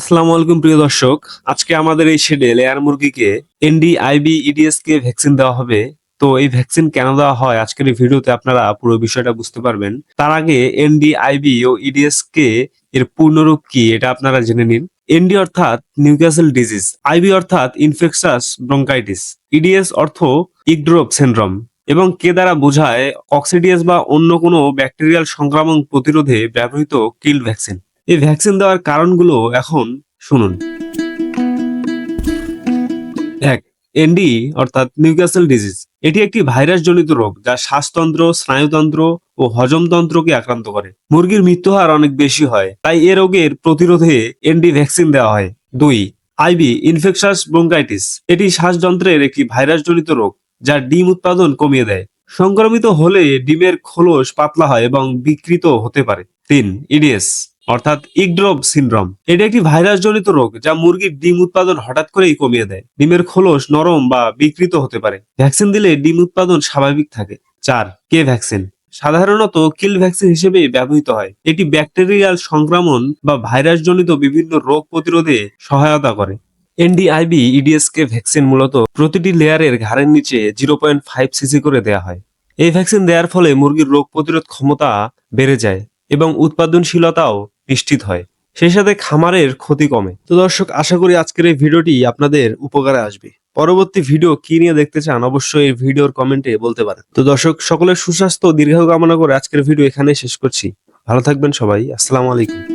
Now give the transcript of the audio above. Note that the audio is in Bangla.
আসসালামু আলাইকুম প্রিয় দর্শক, আজকে আমাদের এই শেডে লেয়ার মুরগিকে এনডি আইবি ইডিএস কে ভ্যাকসিন দেওয়া হবে। তো এই ভ্যাকসিন কেন দেওয়া হয় আজকের এই ভিডিওতে আপনারা পুরো বিষয়টা বুঝতে পারবেন। তার আগে এনডি আইবি ও ইডিএস কে এর পূর্ণরূপ কি এটা আপনারা জেনে নিন। এনডি অর্থাৎ নিউক্যাসল ডিজিজ আইবি অর্থাৎ ইনফেকশাস ব্রঙ্কাইটিস ইডিএস অর্থ ইগড্রোপ সিনড্রোম এবং কে দ্বারা বোঝায় অক্সিডিয়াস বা অন্য কোনো ব্যাকটেরিয়াল সংক্রমণ প্রতিরোধে ব্যবহৃত কিল ভ্যাকসিন এই ভ্যাকসিন দেওয়ার কারণগুলো এখন শুনুন। এক এনডি অর্থাৎ নিউক্যাসল ডিজিজ এটি একটি ভাইরাস জনিত রোগ যা শ্বাসতন্ত্র, স্নায়ুতন্ত্র ও হজমতন্ত্রকে আক্রান্ত করে। মুরগির মৃত্যু হার অনেক বেশি হয়, তাই এ রোগের প্রতিরোধে এনডি ভ্যাকসিন দেওয়া হয়। দুই আইবি ইনফেকশাস ব্রঙ্কাইটিস এটি শ্বাসযন্ত্রের একটি ভাইরাস জনিত রোগ যা ডিম উৎপাদন কমিয়ে দেয়। সংক্রমিত হলে ডিমের খোলস পাতলা হয় এবং বিকৃত হতে পারে। তিন ইডিএস অর্থাৎ ইগড্রপ সিনড্রোম। এটি একটি ভাইরাস জনিত রোগ যা মুরগির ডিম উৎপাদন হঠাৎ করেই কমিয়ে দেয়। ডিমের খোলস নরম বা বিকৃত হতে পারে। ভ্যাকসিন দিলে ডিম উৎপাদন স্বাভাবিক থাকে। চার, কে ভ্যাকসিন? সাধারণত কিল ভ্যাকসিন হিসেবে ব্যবহৃত হয়। এটি ব্যাকটেরিয়াল সংক্রমণ বা ভাইরাস জনিত বিভিন্ন রোগ প্রতিরোধে সহায়তা করে। এনডিআইবি ইডিএস কে ভ্যাকসিন মূলত প্রতিটি লেয়ারের ঘাড়ের নিচে জিরো পয়েন্ট ফাইভ সিসি করে দেওয়া হয়। এই ভ্যাকসিন দেওয়ার ফলে মুরগির রোগ প্রতিরোধ ক্ষমতা বেড়ে যায় এবং উৎপাদনশীলতাও নিশ্চিত হয়। সেই সাথে খামারের ক্ষতি কমে। তো দর্শক, আশা করি আজকের এই ভিডিওটি আপনাদের উপকারে আসবে। পরবর্তী ভিডিও কি নিয়ে দেখতে চান অবশ্যই এই ভিডিওর কমেন্টে বলতে পারেন। তো দর্শক, সকলের সুস্বাস্থ্য দীর্ঘ কামনা করে আজকের ভিডিও এখানে শেষ করছি। ভালো থাকবেন সবাই। আসসালামু আলাইকুম।